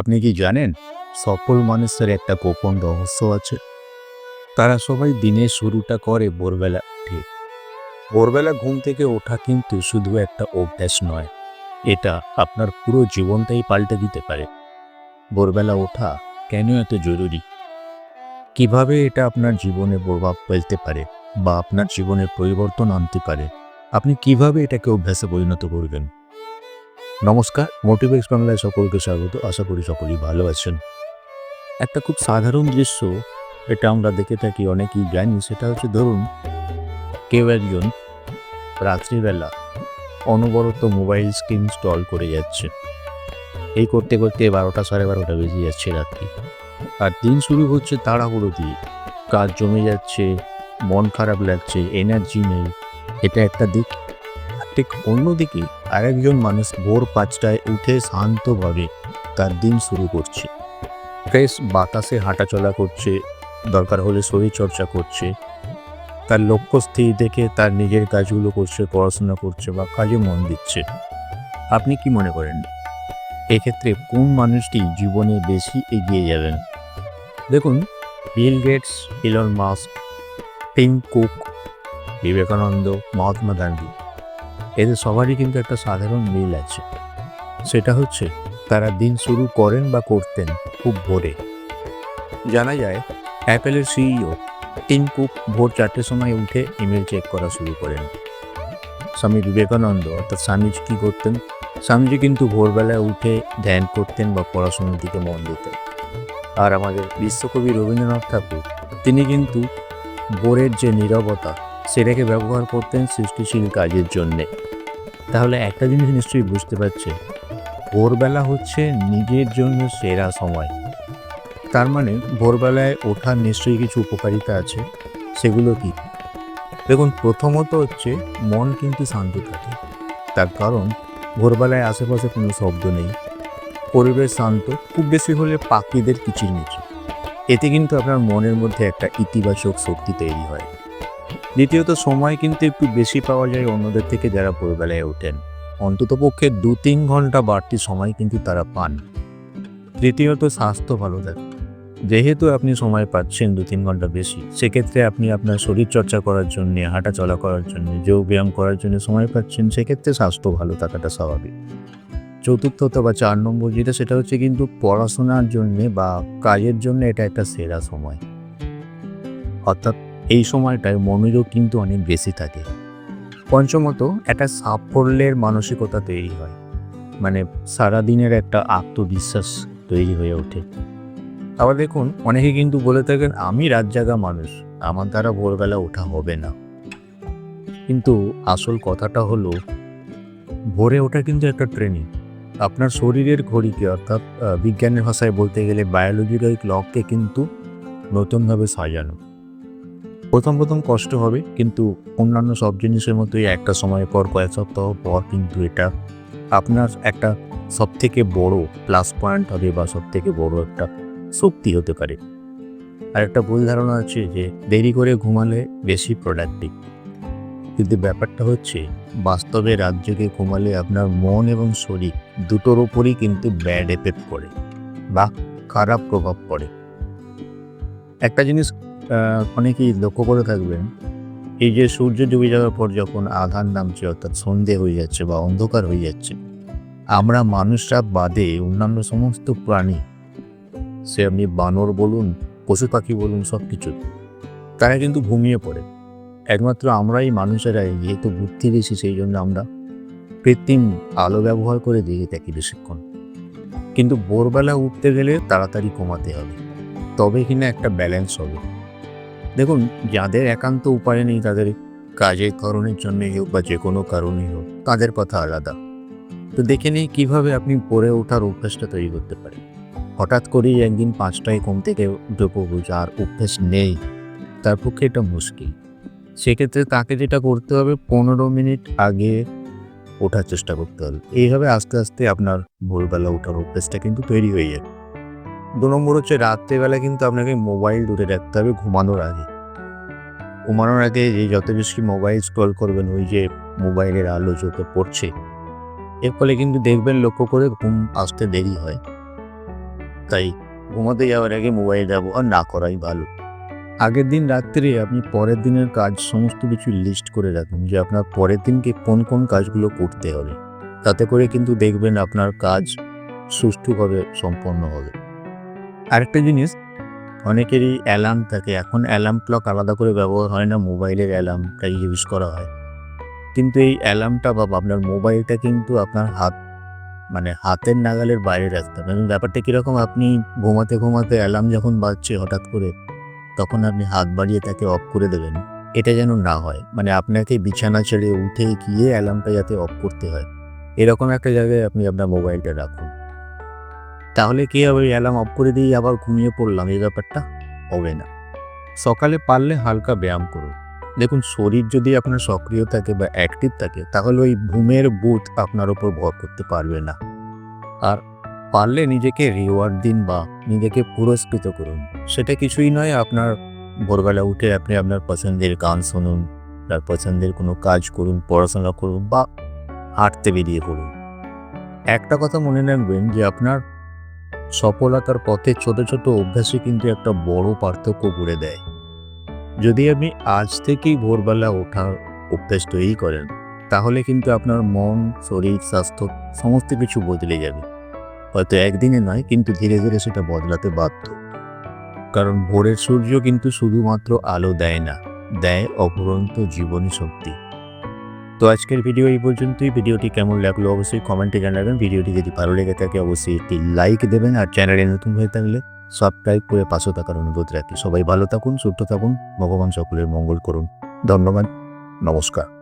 আপনি কি জানেন, সফল মানুষের একটা গোপন রহস্য আছে? তারা সবাই দিনের শুরুটা করে ভোরবেলা উঠে। ভোরবেলা ঘুম থেকে ওঠা কিন্তু শুধু একটা অভ্যাস নয়, এটা আপনার পুরো জীবনটাই পাল্টে দিতে পারে। ভোরবেলা ওঠা কেন এত জরুরি? কীভাবে এটা আপনার জীবনে প্রভাব ফেলতে পারে বা আপনার জীবনে পরিবর্তন আনতে পারে? আপনি কীভাবে এটাকে অভ্যাসে পরিণত করবেন? নমস্কার মোটিভেক্স বাংলায় সকলকে স্বাগত। আশা করি সকলেই ভালো আছেন। একটা খুব সাধারণ দৃশ্য, এটা আমরা দেখে থাকি, অনেকেই জানি, সেটা হচ্ছে ধরুন, কেউ একজন রাত্রিবেলা অনবরত মোবাইল স্ক্রিন স্টল করে যাচ্ছে। এই করতে করতে বারোটা সাড়ে বারোটা বেজে যাচ্ছে রাত্রি। আর দিন শুরু হচ্ছে তাড়াহুড়ো দিয়ে। কাজ জমে যাচ্ছে, মন খারাপ লাগছে এনার্জি নেই। এটা একটা দিক। ঠিক অন্যদিকে আরেকজন মানুষ ভোর পাঁচটায় উঠে শান্তভাবে তার দিন শুরু করছে। ফ্রেশ বাতাসে হাঁটাচলা করছে, দরকার হলে শরীর চর্চা করছে। তার লক্ষ্য স্থির দেখে তার নিজের কাজগুলো করছে, পড়াশোনা করছে বা কাজে মন দিচ্ছে। আপনি কি মনে করেন? এক্ষেত্রে কোন মানুষটি জীবনে বেশি এগিয়ে যাবেন? দেখুন, Bill Gates, Elon Musk Tim Cook, Vivekananda, Mahatma Gandhi. এদের সবারই কিন্তু একটা সাধারণ মিল আছে। সেটা হচ্ছে, তারা দিন শুরু করেন বা করতেন খুব ভোরে। জানা যায়, অ্যাপেলের সিইও টিম কুক ভোর চারটের সময় উঠে ইমেল চেক করা শুরু করেন। স্বামী বিবেকানন্দ অর্থাৎ স্বামীজি কী করতেন? স্বামীজি কিন্তু ভোরবেলায় উঠে ধ্যান করতেন বা পড়াশোনার দিকে মন দিতেন। আর আমাদের বিশ্বকবি রবীন্দ্রনাথ ঠাকুর, তিনি কিন্তু ভোরের যে নীরবতা সেটাকে ব্যবহার করতেন সৃষ্টিশীল কাজের জন্যে। তাহলে একটা জিনিস নিশ্চয়ই বুঝতে পারছে। ভোরবেলা হচ্ছে নিজের জন্য সেরা সময়। তার মানে ভোরবেলায় ওঠার নিশ্চয়ই কিছু উপকারিতা আছে। সেগুলো কি? দেখুন, প্রথমত হচ্ছে মন কিন্তু শান্ত থাকে। তার কারণ ভোরবেলায় আশেপাশে কোনো শব্দ নেই। পরিবেশ শান্ত, খুব বেশি হলে পাখিদের কিচিরমিচির। এতে কিন্তু আপনার মনের মধ্যে একটা ইতিবাচক শক্তি তৈরি হয়। দ্বিতীয়ত, সময় কিন্তু একটু বেশি পাওয়া যায় অন্যদের থেকে যারা ভোরবেলায় ওঠেন। অন্ততপক্ষে দু তিন ঘণ্টা বাড়তি সময় কিন্তু তারা পান। তৃতীয়ত, স্বাস্থ্য ভালো থাকে। যেহেতু আপনি সময় পাচ্ছেন দু তিন ঘণ্টা বেশি, সেক্ষেত্রে আপনি আপনার শরীর চর্চা করার জন্য হাঁটা চলা করার জন্য যোগ ব্যায়াম করার জন্য সময় পাচ্ছেন, সেক্ষেত্রে স্বাস্থ্য ভালো থাকাটা স্বাভাবিক। চতুর্থত বা চার নম্বর যেটা, সেটা হচ্ছে কিন্তু পড়াশোনার জন্যে বা কাজের জন্য এটা একটা সেরা সময়। অর্থাৎ এই সময়টায় মনোযোগ কিন্তু অনেক বেশি থাকে। পঞ্চমত, একটা সাফল্যের মানসিকতা তৈরি হয়। মানে সারাদিনের একটা আত্মবিশ্বাস তৈরি হয়ে ওঠে। আবার দেখুন, অনেকে কিন্তু বলে থাকেন, আমি রাত জাগা মানুষ, আমার দ্বারা ভোরবেলা ওঠা হবে না। কিন্তু আসল কথাটা হলো, ভোরে ওঠা কিন্তু একটা ট্রেনিং আপনার শরীরের ঘড়িকে, অর্থাৎ বিজ্ঞানের ভাষায় বলতে গেলে বায়োলজিক্যাল ক্লককে কিন্তু নতুনভাবে সাজানো। প্রথম প্রথম কষ্ট হবে, কিন্তু অন্যান্য সব জিনিসের মতোই একটা সময় পর কয়েক সপ্তাহ পর কিন্তু এটা আপনার একটা সব থেকে বড় প্লাস পয়েন্ট হবে বা সব থেকে বড় একটা শক্তি হতে পারে। আর একটা ভুল ধারণা আছে যে দেরি করে ঘুমালে বেশি প্রোডাক্টিভ কিন্তু ব্যাপারটা হচ্ছে, বাস্তবে রাজ্যকে ঘুমালে আপনার মন এবং শরীর দুটোর ওপরই কিন্তু ব্যাড এফেক্ট পড়ে বা খারাপ প্রভাব পড়ে। একটা জিনিস অনেকেই লক্ষ্য করে থাকবেন, এই যে সূর্য ডুবে যাওয়ার পর যখন আধার নামছে, অর্থাৎ সন্ধে হয়ে যাচ্ছে বা অন্ধকার হয়ে যাচ্ছে, আমরা মানুষরা বাদে অন্যান্য সমস্ত প্রাণী, সে আপনি বানর বলুন, পশু পাখি বলুন সব কিছু তারা কিন্তু ঘুমিয়ে পড়ে। একমাত্র আমরাই মানুষেরাই, যেহেতু বুদ্ধি বেশি, সেই জন্য আমরা কৃত্রিম আলো ব্যবহার করে দিয়ে থাকি বেশিক্ষণ। কিন্তু ভোরবেলা উঠতে গেলে তাড়াতাড়ি কমাতে হবে, তবে কিনা একটা ব্যালেন্স হবে। দেখুন, যাদের একান্ত উপায় নেই তাদের কাজের কারণের জন্যই হোক বা যে কোনো কারণেই হোক, তাদের কথা আলাদা। তো দেখে নিই কীভাবে আপনি পড়ে ওঠার অভ্যাসটা তৈরি করতে পারেন। হঠাৎ করেই একদিন পাঁচটায় ঘুম থেকে উঠে পড়ব যার অভ্যাস নেই, তার পক্ষে এটা মুশকিল। সেক্ষেত্রে তাকে যেটা করতে হবে, পনেরো মিনিট আগে ওঠার চেষ্টা করতে হবে। এইভাবে আস্তে আস্তে আপনার ভোরবেলা ওঠার অভ্যাসটা কিন্তু তৈরি হয়ে যাবে। দু নম্বর হচ্ছে রাত্রেবেলা কিন্তু আপনাকে মোবাইল দূরে রাখতে হবে ঘুমানোর আগে। ঘুমানোর আগে যে যত বেশি মোবাইল স্ক্রল করবেন, ওই যে মোবাইলের আলো চোখে পড়ছে, এর ফলে কিন্তু দেখবেন লক্ষ্য করে ঘুম আসতে দেরি হয়। তাই ঘুমাতে যাওয়ার আগে মোবাইল ব্যবহার না করাই ভালো। আগের দিন রাত্রে আপনি পরের দিনের কাজ সমস্ত কিছু লিস্ট করে রাখুন যে আপনার পরের দিনকে কোন কোন কাজগুলো করতে হবে। তাতে করে কিন্তু দেখবেন আপনার কাজ সুষ্ঠুভাবে সম্পন্ন হবে। আরেকটা জিনিস, অনেকেরই অ্যালার্ম থাকে। এখন অ্যালার্ম ক্লক আলাদা করে ব্যবহার হয় না মোবাইলের অ্যালার্মটাই ইউজ করা হয়। কিন্তু এই অ্যালার্মটা বা আপনার মোবাইলটা কিন্তু আপনার হাত মানে হাতের নাগালের বাইরে রাখতে হবে। এবং ব্যাপারটা কীরকম, আপনি ঘুমাতে ঘুমাতে অ্যালার্ম যখন বাজছে হঠাৎ করে, তখন আপনি হাত বাড়িয়ে তাকে অফ করে দেবেন। এটা যেন না হয়। মানে আপনাকে বিছানা ছেড়ে উঠে গিয়ে অ্যালার্মটা যাতে অফ করতে হয়। এরকম একটা জায়গায় আপনি আপনার মোবাইলটা রাখুন। তাহলে কি হবে? অ্যালার্ম অফ করে দিয়ে আবার ঘুমিয়ে পড়লাম। এই ব্যাপারটা হবে না। সকালে পারলে হালকা ব্যায়াম করুন। দেখুন, শরীর যদি আপনার সক্রিয় থাকে বা অ্যাক্টিভ থাকে, তাহলে ওই ঘুমের বুথ আপনার ওপর ভর করতে পারবে না। আর পারলে নিজেকে রিওয়ার্ড দিন বা নিজেকে পুরস্কৃত করুন। সেটা কিছুই নয়, আপনার ভোরবেলা উঠে আপনি আপনার পছন্দের গান শুনুন তার পছন্দের কোনো কাজ করুন, পড়াশোনা করুন বা হাঁটতে বেরিয়ে পড়ুন। একটা কথা মনে রাখবেন যে আপনার সফলতার পথে ছোট ছোট অভ্যাসে কিন্তু একটা বড় পার্থক্য করে দেয়। যদি আপনি আজ থেকেই ভোরবেলা ওঠার অভ্যাস তৈরি করেন, তাহলে কিন্তু আপনার মন, শরীর, স্বাস্থ্য সমস্ত কিছু বদলে যাবে। হয়তো একদিনে নয়, কিন্তু ধীরে ধীরে সেটা বদলাতে বাধ্য। কারণ ভোরের সূর্য কিন্তু শুধুমাত্র আলো দেয় না, দেয় অপরন্ত জীবনী শক্তি। তো আজকের ভিডিও এই পর্যন্তই। ভিডিওটি কেমন লাগল অবশ্যই কমেন্টে জানাবেন। ভিডিওটি যদি ভালো লেগে থাকে অবশ্যই একটি লাইক দেবেন আর চ্যানেলে নতুন হয়ে থাকলে সাবস্ক্রাইব করে পাশে থাকার অনুরোধ রাখি। সবাই ভালো থাকুন, সুস্থ থাকুন, ভগবান সকলের মঙ্গল করুন। ধন্যবাদ, নমস্কার।